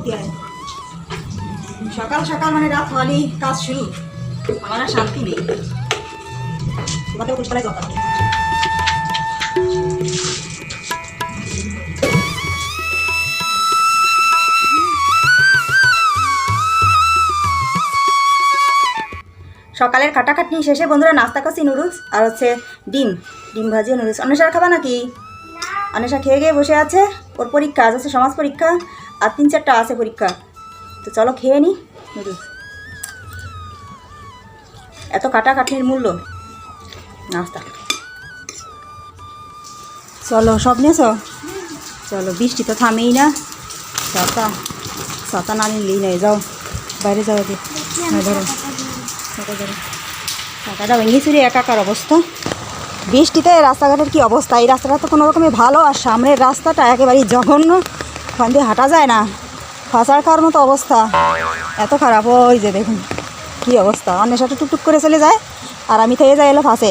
করতে হয় সকাল সকাল মানে রাত হলেই কাজ শুরু। আমার আর শান্তি নেই। তোমাদের পুষ্পালায় দরকার সকালের কাটাকাটি শেষে বন্ধুরা নাস্তা করছি নুডলস আর হচ্ছে ডিম। ডিম ভাজিয়ে নুডলস। অন্বেষার খাবা নাকি? অন্বেষা খেয়ে গিয়ে বসে আছে। ওর পরীক্ষা, আজ আছে সমাজ পরীক্ষা। আর তিন চারটা আছে পরীক্ষা। তো চলো খেয়ে নি। নুডলস। এত কাটাকাটির মূল্য। নাস্তা। চলো, সব নিয়েছো? চলো, বৃষ্টি তো থামেই না। ছাতা। ছাতা না নিলেই নাই যাও। বাইরে যাও আগে। ধরো। ছাতাটা ভেঙে চুরি একাকার অবস্থা। বৃষ্টিতে রাস্তাঘাটের কি অবস্থা? এই রাস্তাটা তো কোনো রকমে ভালো আর সামনের রাস্তাটা একেবারেই জঘন্য। ওখান দিয়ে হাঁটা যায় না। ফাঁসার খাওয়ার মতো অবস্থা। এত খারাপ। ওই যে দেখুন, কী অবস্থা। অন্য সাথে টুকটুক করে চলে যায়, আর আমি থেকে যাই এলো ফাঁসে।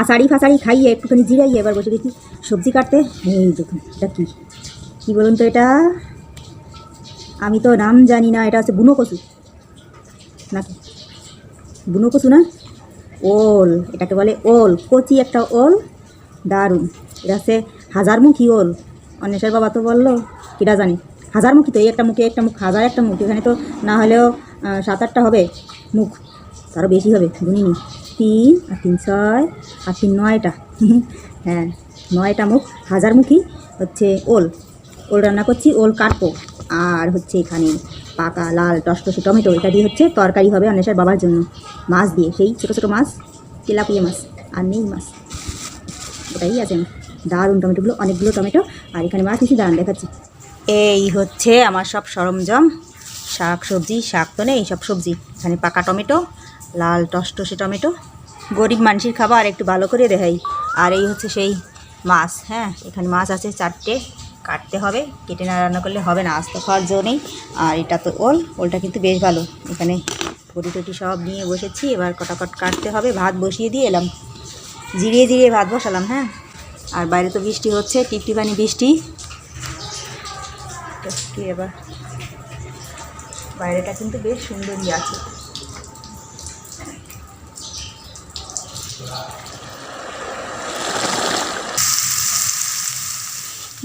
আষাড়ি ফাঁসাড়ি খাইয়ে একটুখানি জিরাইয়ে এবার বসে দেখি সবজি কাটতে। এই দেখুন, এটা কী? কী বলুন তো এটা? আমি তো নাম জানি না, এটা হচ্ছে বুনো কচু। নাকি বুনো কচু না? ওল, এটাকে বলে ওল, কচি একটা ওল, দারুণ। এটা হচ্ছে হাজারমুখী ওল। অন্বেষের বাবা তো বলল কিরা জানে? হাজারমুখী তো, এই একটা মুখে একটা মুখ, হাজার একটা মুখ, এখানে তো না হলেও সাত আটটা হবে মুখ। তারও বেশি হবে, গুনিনি। তিন আর তিন ছয় আর তিন নয়টা। হ্যাঁ নয়টা মুখ, হাজারমুখী হচ্ছে ওল। ওল রান্না করছি, ওল কাটবো। আর হচ্ছে এখানে পাকা লাল টসটসে টমেটো, এটা দিয়ে হচ্ছে তরকারি হবে অন্বেষার বাবার জন্য। মাছ দিয়ে, সেই ছোটো ছোটো মাছ, তেলাপিয়া মাছ আর নেই মাছ। ওটাই আছে দারুণ টমেটোগুলো, অনেকগুলো টমেটো। আর এখানে মাছ দিচ্ছি দারুণ দেখাচ্ছি। এই হচ্ছে আমার সব সরঞ্জাম। শাক সবজি, শাক তো নেই, সব সবজি। এখানে পাকা টমেটো, লাল টসটসে টমেটো। গরিব মানুষের খাবার, একটু ভালো করে দেখাই। আর এই হচ্ছে সেই মাছ হ্যাঁ এখানে মাছ আছে চারটে। কাটতে হবে, কেটে না রান্না করলে হবে না, আস্তে খাওয়ার জন্য নেই। আর এটা তো ওল, ওলটা কিন্তু বেশ ভালো। এখানে পটি টটি সব নিয়ে বসেছি, এবার কটাকট কাটতে হবে, ভাত বসিয়ে দিয়ে এলাম। জিরিয়ে জিরিয়ে ভাত বসালাম হ্যাঁ? আর বাইরে তো বৃষ্টি হচ্ছে, টিপটিপানি বৃষ্টি। এবার? বাইরেটা কিন্তু বেশ সুন্দরই আছে।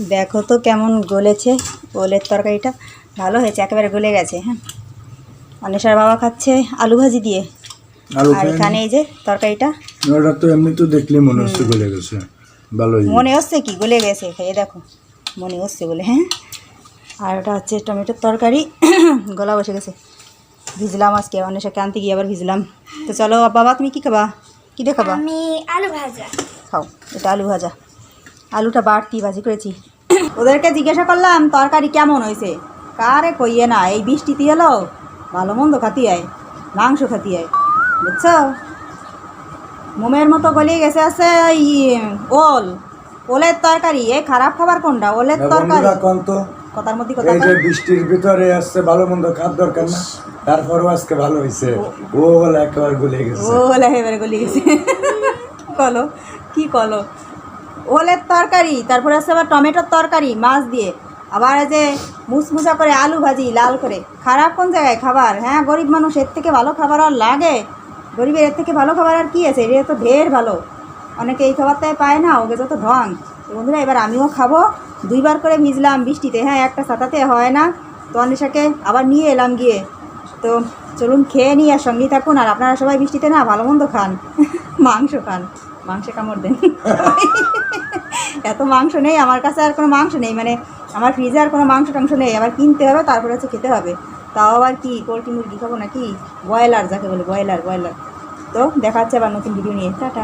দেখো তো কেমন গলেছে ওলের তরকারিটা। ভালো হয়েছে একেবারে গলে গেছে হ্যাঁ। অনেশার বাবা খাচ্ছে আলু ভাজি দিয়ে। আর এখানে এই যে তরকারিটা। ওটা তো এমনি তো দেখলে মনে হচ্ছে গলে গেছে ভালোই। মনে হচ্ছে কি গলে গেছে খেয়ে দেখো মনে হচ্ছে বলে হ্যাঁ। আর ওটা হচ্ছে টমেটোর তরকারি গলা বসে গেছে। ভিজলাম আজকে অনেক সাথে আনতে গিয়ে আবার ভিজলাম। তো চলো বাবা তুমি কী খাবা? কী দিয়ে খাবা? আমি আলু ভাজা। খাও এটা আলু ভাজা। আলুটা বাড়তি ভাজি করেছি। ওদেরকে জিজ্ঞাসা করলাম তরকারি কেমন হয়েছে? কারে কইয়ে না এই বৃষ্টিতে এলো ভালো মন্দ খাতি হয় মাংস খাতি হয় বুঝছ? মোমের মতো গলিয়ে গেছে আছে এই ওল। ওলের তরকারি এই খারাপ খাবার কোনটা? ওলের তরকারি। কথার মধ্যে কথা এই যে বৃষ্টির ভিতরে আসছে ভালো মন্দ খাওয়ার দরকার না? তারপরও আজকে ভালো হয়েছে। ও বলে একেবারে গলে গেছে। ওলা এবারে গলিয়ে গেছে। কলো? কি কলো? ওলের তরকারি, তারপরে আছে আবার টমেটোর তরকারি, মাছ দিয়ে। আবার যে মুসমুসা করে আলু ভাজি, লাল করে। খারাপ কোন জায়গায় খাবার? হ্যাঁ গরিব মানুষ, এর থেকে ভালো খাবার আর লাগে। গরিবের এর থেকে ভালো খাবার আর কী আছে? এটা তো ঢের ভালো। অনেকে এই খাবারটাই পায় না, ওকে যত ঢং। বন্ধুরা, এবার আমিও খাব। দুইবার করে ভিজলাম বৃষ্টিতে। হ্যাঁ একটা সাতাতে হয় না। তো অনেশাকে আবার নিয়ে এলাম গিয়ে। তো চলুন খেয়ে নিই আর সঙ্গেই থাকুন। আর আপনারা সবাই বৃষ্টিতে না ভালো মন্দ খান, মাংস খান। মাংসে কামড় দেন। এত মাংস নেই, আমার কাছে আর কোনো মাংস নেই মানে আমার ফ্রিজে আর কোনো মাংস টাংস নেই, আবার কিনতে হবে তারপরে হচ্ছে খেতে হবে। তাও আবার কি, পোলট্রি মুরগি খাব নাকি? ব্রয়লার, যাকে বলে ব্রয়লার ব্রয়লার। তো দেখা হচ্ছে আবার নতুন ভিডিও নিয়ে। টাটা।